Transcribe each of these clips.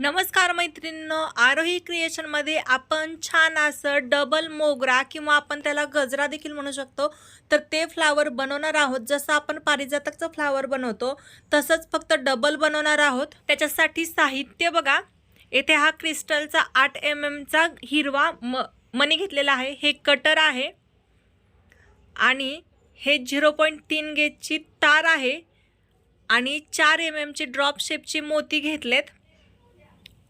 नमस्कार मैत्रिणींनो आरोही क्रिएशनमध्ये आपण छान असं डबल मोगरा किंवा आपण त्याला गजरा देखील म्हणू शकतो. तर ते फ्लावर बनवणार आहोत. जसं आपण पारिजातकचं फ्लावर बनवतो तसंच फक्त डबल बनवणार आहोत. त्याच्यासाठी साहित्य बघा. येथे हा क्रिस्टलचा आठ एम एमचा हिरवा म मनी घेतलेला आहे. हे कटर आहे. आणि हे झिरो पॉईंट तीन गेजची तार आहे. आणि चार एम एमची ड्रॉप शेपची मोती घेतलेत.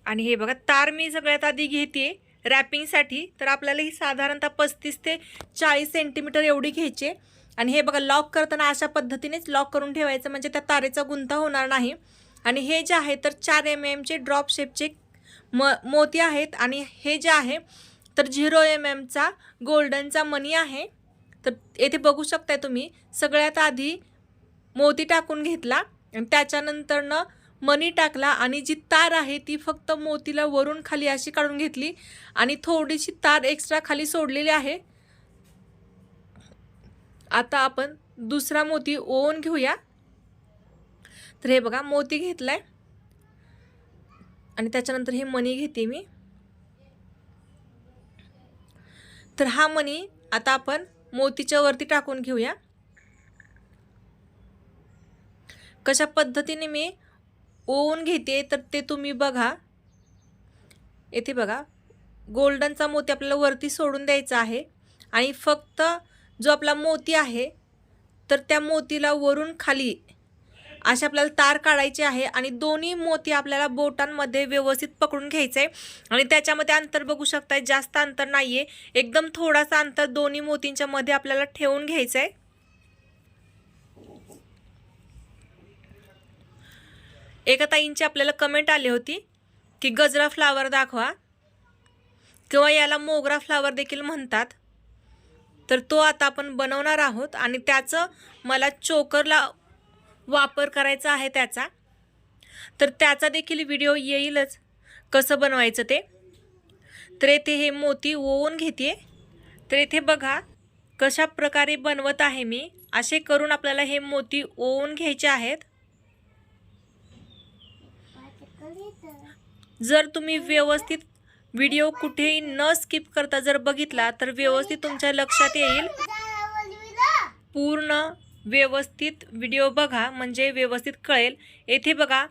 आणि हे बघा तार मी सगळ्यात आधी घेते रॅपिंगसाठी. तर आपल्याला ही साधारणतः पस्तीस ते चाळीस सेंटीमीटर एवढी घ्यायची आणि हे बघा लॉक करताना अशा पद्धतीनेच लॉक करून ठेवायचं म्हणजे त्या तारेचा गुंता होणार नाही. आणि हे जे आहे तर चार एम एमचे ड्रॉप शेपचे म मोती आहेत. आणि हे जे आहे तर झिरो एम एमचा गोल्डनचा मनी आहे. तर येथे बघू शकताय तुम्ही सगळ्यात आधी मोती टाकून घेतला. आणि त्याच्यानंतरनं मनी टाकला आणि जी तार आहे ती फक्त मोतीला वरून खाली अशी काढून घेतली आणि थोडीशी तार एक्स्ट्रा खाली सोडलेली आहे. आता आपण दुसरा मोती ओवून घेऊया. तर हे बघा मोती घेतलाय. आणि त्याच्यानंतर हे मनी घेते मी. तर हा मनी आता आपण मोतीच्या वरती टाकून घेऊया. कशा पद्धतीने मी ओवून घेते तर ते तुम्ही बघा. येथे बघा. गोल्डनचा मोती आपल्याला वरती सोडून द्यायचा आहे. आणि फक्त जो आपला मोती आहे तर त्या मोतीला वरून खाली असे आपल्याला तार काढायची आहे आणि दोन्ही मोती आपल्याला बोटांमध्ये व्यवस्थित पकडून घ्यायचं आहे. आणि त्याच्यामध्ये अंतर बघू शकताय जास्त अंतर नाही आहे एकदम थोडासा अंतर दोन्ही मोतींच्या मध्ये आपल्याला ठेवून घ्यायचं आहे. एका ताईंची आपल्याला कमेंट आली होती की गजरा फ्लावर दाखवा. किंवा याला मोगरा फ्लावर देखील म्हणतात. तर तो आता आपण बनवणार आहोत आणि त्याचं मला चोकरला वापर करायचा आहे त्याचा. तर त्याचा देखील व्हिडिओ येईलच. कसं बनवायचं ते? तर येथे हे मोती ओवून घेते तर येथे बघा कशा प्रकारे बनवत आहे मी. असे करून आपल्याला हे मोती ओवून घ्यायचे आहेत. जर तुम्ही व्यवस्थित व्हिडिओ कुठेही न स्किप करता जर बघितला तर व्यवस्थित तुमच्या लक्षात येईल. पूर्ण व्यवस्थित व्हिडिओ बघा म्हणजे व्यवस्थित कळेल. येथे बघा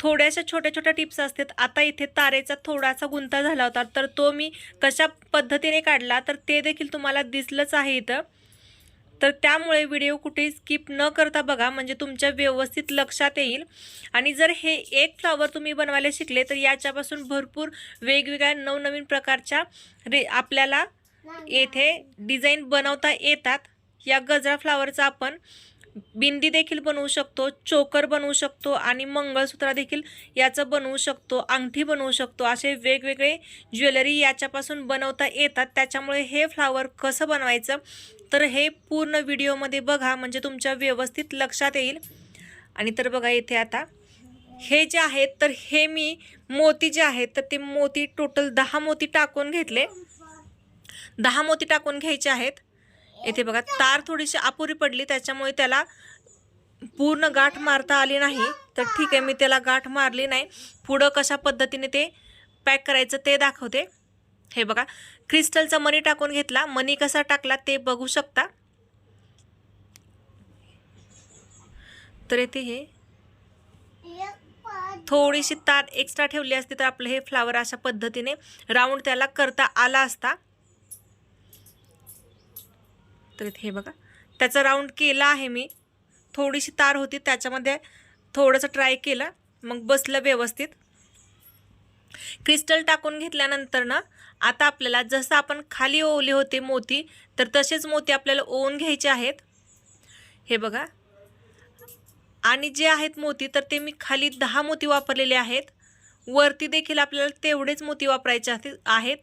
थोड्याशा छोट्या छोट्या टिप्स असतात. आता इथे तारेचा थोडासा गुंता झाला होता तर तो मी कशा पद्धतीने काढला तर ते देखील तुम्हाला दिसलंच आहे इथं. तर त्यामुळे व्हिडिओ कुठेही स्किप न करता बघा म्हणजे तुमच्या व्यवस्थित लक्षात येईल. आणि जर हे एक फ्लावर तुम्ही बनवायला शिकले तर याच्यापासून भरपूर वेगवेगळ्या नवनवीन प्रकारच्या रे आपल्याला येथे डिझाईन बनवता येतात. या गजरा फ्लावरचा आपण बिंदी देखील बनवू शकतो चोकर बनवू शकतो आणि मंगळसूत्र देखील याचं बनवू शकतो अंगठी बनवू शकतो. असे वेगवेगळे ज्वेलरी याच्यापासून बनवता येतात. त्याच्यामुळे हे फ्लावर कसं बनवायचं? तर हे पूर्ण व्हिडिओमध्ये बघा म्हणजे तुमच्या व्यवस्थित लक्षात येईल. आणि तर बघा इथे आता हे जे आहेत तर हे मी मोती जे आहेत तर ते मोती टोटल दहा मोती टाकून घेतले. दहा मोती टाकून घ्यायचे आहेत. येथे बघा तार थोडीशी अपुरी पडली त्याच्यामुळे त्याला पूर्ण गाठ मारता आली नाही. तर ठीक आहे मी त्याला गाठ मारली नाही. पुढं कशा पद्धतीने ते पॅक करायचं ते दाखवते. हे बघा क्रिस्टलचा मनी टाकून घेतला. मनी कसा टाकला ते बघू शकता. तर येथे हे थोडीशी तार एक्स्ट्रा ठेवली असती तर आपलं हे फ्लावर अशा पद्धतीने राऊंड त्याला करता आला असता. तर इथे हे बघा. त्याचा राऊंड केला आहे मी. थोडीशी तार होती त्याच्यामध्ये थोडंसं ट्राय केलं मग बसलं व्यवस्थित. क्रिस्टल टाकून घेतल्यानंतर ना आता आपल्याला जसं आपण खाली ओवले होते मोती तर तसेच मोती आपल्याला ओवून घ्यायचे आहेत. हे बघा. आणि जे आहेत मोती तर ते मी खाली दहा मोती वापरलेले आहेत. वरती देखील आपल्याला तेवढेच मोती वापरायचे आहेत.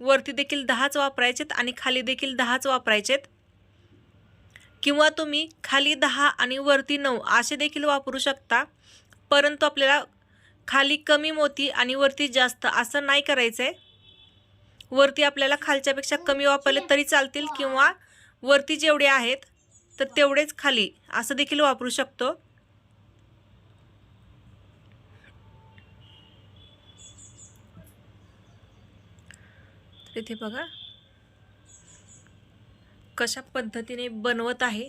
वरती देखील दहाच वापरायचेत आणि खाली देखील दहाच वापरायचेत. किंवा तुम्ही खाली दहा आणि वरती नऊ असे देखील वापरू शकता. परंतु आपल्याला खाली कमी मोती आणि वरती जास्त असं नाही करायचं आहे वरती आपल्याला खालच्यापेक्षा कमी वापरले तरी चालतील किंवा वरती जेवढे आहेत तर तेवढेच खाली असं देखील वापरू शकतो. तिथे बघा. कशा पद्धतीने बनवत आहे.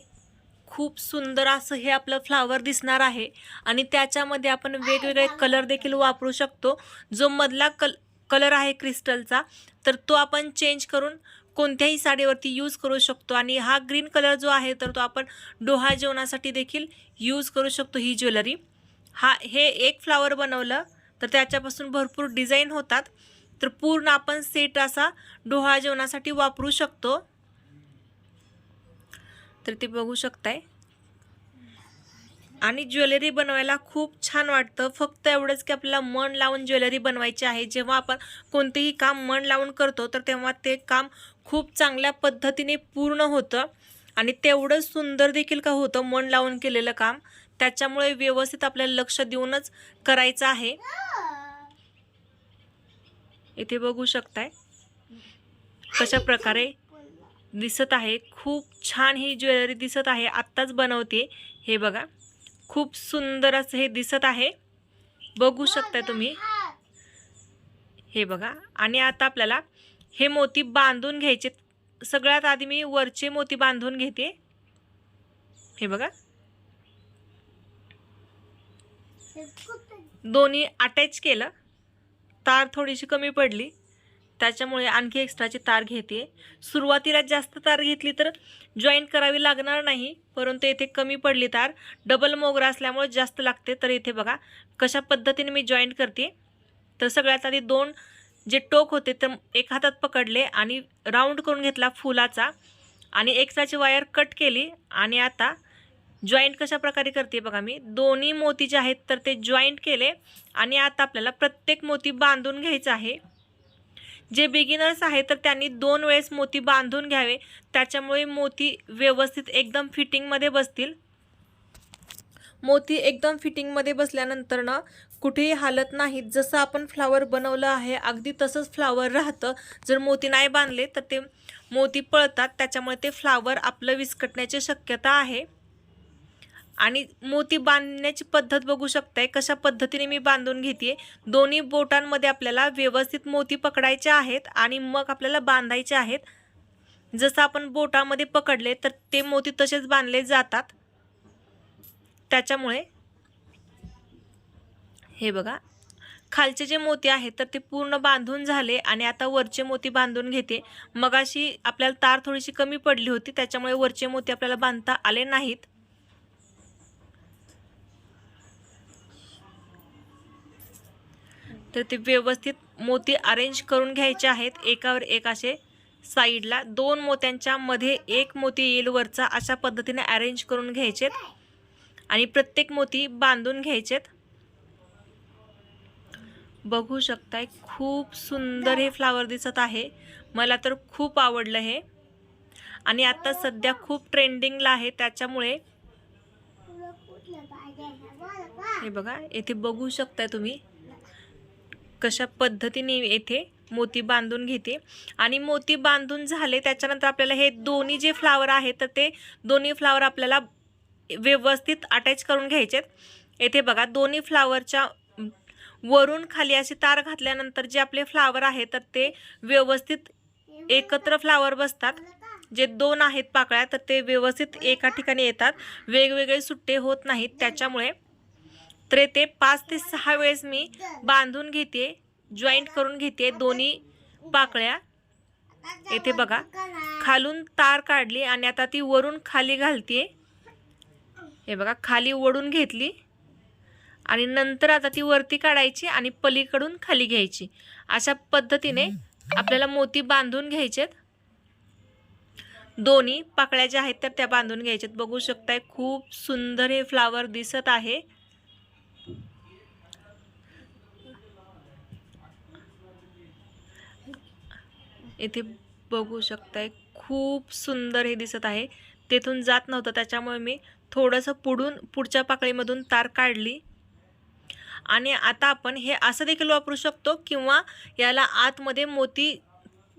खूप सुंदर असं हे आपलं फ्लावर दिसणार आहे. आणि त्याच्यामध्ये आपण वेगवेगळे कलर देखील वापरू शकतो. जो मधला कल कलर आहे क्रिस्टलचा तर तो आपण चेंज करून कोणत्याही साडीवरती यूज करू शकतो. आणि हा ग्रीन कलर जो आहे तर तो आपण डोहा जेवणासाठी देखील यूज करू शकतो ही ज्वेलरी. हा हे एक फ्लावर बनवलं तर त्याच्यापासून भरपूर डिझाईन होतात. तर पूर्ण आपण सेट असा डोहा जेवणासाठी वापरू शकतो. तर ते बघू शकताय. आणि ज्वेलरी बनवायला खूप छान वाटतं. फक्त एवढंच की आपल्याला मन लावून ज्वेलरी बनवायची आहे. जेव्हा आपण कोणतेही काम मन लावून करतो तर तेव्हा ते काम खूप चांगल्या पद्धतीने पूर्ण होतं. आणि तेवढं सुंदर देखील का होतं मन लावून केलेलं काम. त्याच्यामुळे व्यवस्थित आपल्याला लक्ष देऊनच करायचं आहे. इथे बघू शकताय. कशा प्रकारे दिसत आहे. खूप छान ही ज्वेलरी दिसत आहे. आत्ताच बनवते. हे बघा. खूप सुंदर असं हे दिसत आहे. बघू शकता तुम्ही. हे बघा. आणि आता आपल्याला हे मोती बांधून घ्यायचे. सगळ्यात आधी मी वरचे मोती बांधून घेते. हे बघा. दोन्ही अटॅच केलं. तार थोडीशी कमी पडली. त्याच्यामुळे आणखी एक्स्ट्राची तार घेते. सुरुवातीला जास्त तार घेतली तर जॉईंट करावी लागणार नाही परंतु येथे कमी पडली तार. डबल मोगरा असल्यामुळे जास्त लागते. तर इथे बघा कशा पद्धतीने मी जॉईंट करते. तर सगळ्यात आधी दोन जे टोक होते तर एक हातात पकडले आणि राऊंड करून घेतला फुलाचा. आणि एक्स्ट्राची वायर कट केली आणि आता जॉईंट कशा प्रकारे करते बघा मी. दोन्ही मोती जे आहेत तर ते जॉईंट केले आणि आता आपल्याला प्रत्येक मोती बांधून घ्यायचं आहे. जे बिगिनर्स आहे तर त्यांनी दोन वेळेस मोती बांधून घ्यावे. त्याच्यामुळे मोती व्यवस्थित एकदम फिटिंगमध्ये बसतील. मोती एकदम फिटिंगमध्ये बसल्यानंतर ना कुठेही हालत नाहीत जसं आपण फ्लावर बनवलं आहे अगदी तसंच फ्लावर राहतं. जर मोती नाही बांधले तर ते मोती पळतात. त्याच्यामुळे ते फ्लावर आपलं विस्कटण्याची शक्यता आहे. आणि मोती बांधण्याची पद्धत बघू शकताय. कशा पद्धतीने मी बांधून घेते दोन्ही बोटांमध्ये आपल्याला व्यवस्थित मोती पकडायचे आहेत आणि मग आपल्याला बांधायचे आहेत. जसं आपण बोटामध्ये पकडले तर ते मोती तसेच बांधले जातात. त्याच्यामुळे हे बघा. खालचे जे मोती आहेत तर ते पूर्ण बांधून झाले आणि आता वरचे मोती बांधून घेते. मगाशी आपल्याला तार थोडीशी कमी पडली होती त्याच्यामुळे वरचे मोती आपल्याला बांधता आले नाहीत. तर ते व्यवस्थित मोती अरेंज करून घ्यायचे आहेत. एकावर एक असे साईडला दोन मोत्यांच्या मध्ये एक मोती येईल वरचा अशा पद्धतीने अरेंज करून घ्यायचेत आणि प्रत्येक मोती बांधून घ्यायचेत बघू शकताय खूप सुंदर हे फ्लावर दिसत आहे. मला तर खूप आवडलं हे. आणि आता सध्या खूप ट्रेंडिंगला आहे. त्याच्यामुळे हे बघा येथे बघू शकताय तुम्ही. कशा पद्धतीने येथे मोती बांधून घेते आणि मोती बांधून झाले त्याच्यानंतर आपल्याला हे दोन्ही जे फ्लावर आहेत तर ते दोन्ही फ्लावर आपल्याला व्यवस्थित अटॅच करून घ्यायचे येथे बघा दोन्ही फ्लावरच्या वरून खाली अशी तार घातल्यानंतर जे आपले फ्लावर आहेत तर ते व्यवस्थित एकत्र फ्लावर बसतात. जे दोन आहेत पाकळ्या तर ते व्यवस्थित एका ठिकाणी येतात. वेगवेगळे सुट्टे होत नाहीत. त्याच्यामुळे तर ते पाच ते सहा वेळेस मी बांधून घेते जॉईंट करून घेते दोन्ही पाकळ्या. येथे बघा खालून तार काढली आणि आता ती वरून खाली घालते. हे बघा खाली ओढून घेतली. आणि नंतर आता ती वरती काढायची आणि पलीकडून खाली घ्यायची. अशा पद्धतीने आपल्याला मोती बांधून घ्यायचेत. दोन्ही पाकळ्या ज्या आहेत तर त्या बांधून घ्यायच्यात बघू शकताय खूप सुंदर हे फ्लावर दिसत आहे. इथे बघू शकताय. खूप सुंदर हे दिसत आहे. तेथून जात नव्हतं. त्याच्यामुळे मी थोडंसं पुढून पुढच्या पाकळीमधून तार काढली. आणि आता आपण हे असं देखील वापरू शकतो किंवा याला आतमध्ये मोती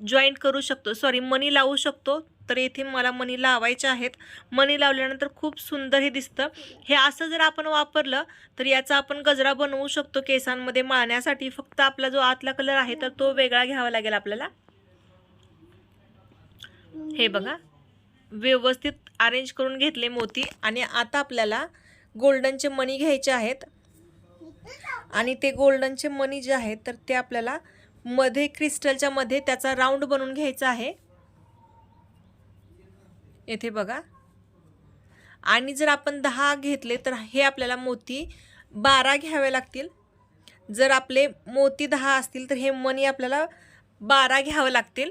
जॉईंट करू शकतो. सॉरी मनी लावू शकतो. तर येथे मला मनी लावायचे आहेत. मनी लावल्यानंतर खूप सुंदर हे दिसतं. हे असं जर आपण वापरलं तर याचा आपण गजरा बनवू शकतो केसांमध्ये माळण्यासाठी. फक्त आपला जो आतला कलर आहे तर तो वेगळा घ्यावा लागेल आपल्याला. हे बघा. व्यवस्थित अरेंज करून घेतले मोती आणि आता आपल्याला गोल्डनचे मणी घ्यायचे आहेत. आणि ते गोल्डनचे मणी जे आहेत तर ते आपल्याला मध्ये क्रिस्टलच्या मध्ये त्याचा राऊंड बनवून घ्यायचा आहे. येथे बघा. आणि जर आपण दहा घेतले तर हे आपल्याला मोती बारा घ्यावे लागतील. जर आपले मोती दहा असतील तर हे मणी आपल्याला बारा घ्यावं लागतील.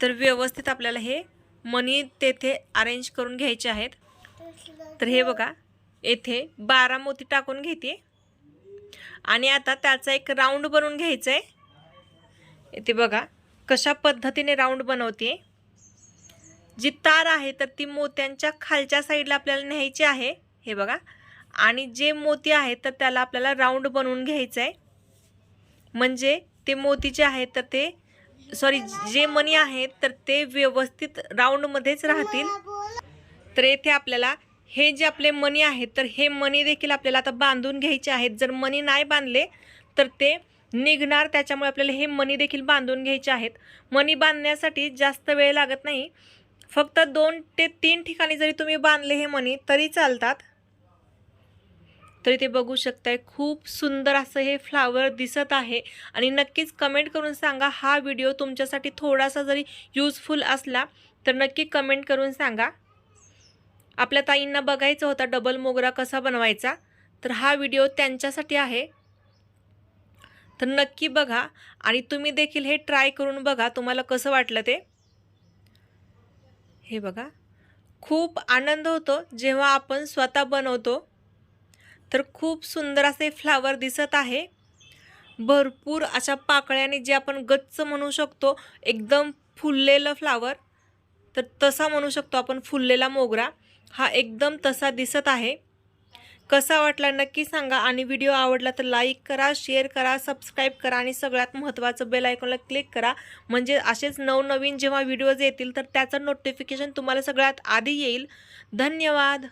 तर व्यवस्थित आपल्याला हे मनी तेथे अरेंज करून घ्यायचे आहेत. तर हे बघा येथे बारा मोती टाकून घेते. आणि आता त्याचा एक राऊंड बनवून घ्यायचा आहे येथे बघा कशा पद्धतीने राऊंड बनवते. जी तार आहे तर ती मोत्यांच्या खालच्या साईडला आपल्याला न्यायची आहे. हे बघा आणि जे मोती आहे तर त्याला आपल्याला राऊंड बनवून घ्यायचं आहे म्हणजे ते मोती जे आहेत तर ते सॉरी जे मनी आहेत तर ते व्यवस्थित राऊंडमध्येच राहतील. तर येथे आपल्याला हे जे आपले मनी आहेत तर हे मनी देखील आपल्याला आता बांधून घ्यायचे आहेत. जर मनी नाही बांधले तर ते निघणार. त्याच्यामुळे आपल्याला हे मनी देखील बांधून घ्यायचे आहेत. मनी बांधण्यासाठी जास्त वेळ लागत नाही. फक्त दोन ते तीन ठिकाणी जरी तुम्ही बांधले हे मनी तरी चालतात. तरी ते बघू शकताय. खूप सुंदर असं हे फ्लावर दिसत आहे. आणि नक्कीच कमेंट करून सांगा हा व्हिडिओ तुमच्यासाठी थोडासा जरी यूजफुल असला तर नक्की कमेंट करून सांगा. आपल्या ताईंना बघायचा होता डबल मोगरा कसा बनवायचा तर हा व्हिडिओ त्यांच्यासाठी आहे. तर नक्की बघा आणि तुम्ही देखील हे ट्राय करून बघा तुम्हाला कसं वाटलं ते. हे बघा. खूप आनंद होतो जेव्हा आपण स्वतः बनवतो. तर खूप सुंदर असे फ्लावर दिसत आहे. भरपूर अशा पाकळ्याने जे आपण गच्च म्हणू शकतो एकदम फुललेलं फ्लावर. तर तसा म्हणू शकतो आपण फुललेला मोगरा. हा एकदम तसा दिसत आहे. कसा वाटला नक्की सांगा आणि व्हिडिओ आवडला तर लाईक करा शेअर करा सबस्क्राईब करा आणि सगळ्यात महत्त्वाचं बेल आयकॉनला क्लिक करा. म्हणजे असेच नवनवीन जेव्हा व्हिडिओज येतील तर त्याचं नोटिफिकेशन तुम्हाला सगळ्यात आधी येईल. धन्यवाद.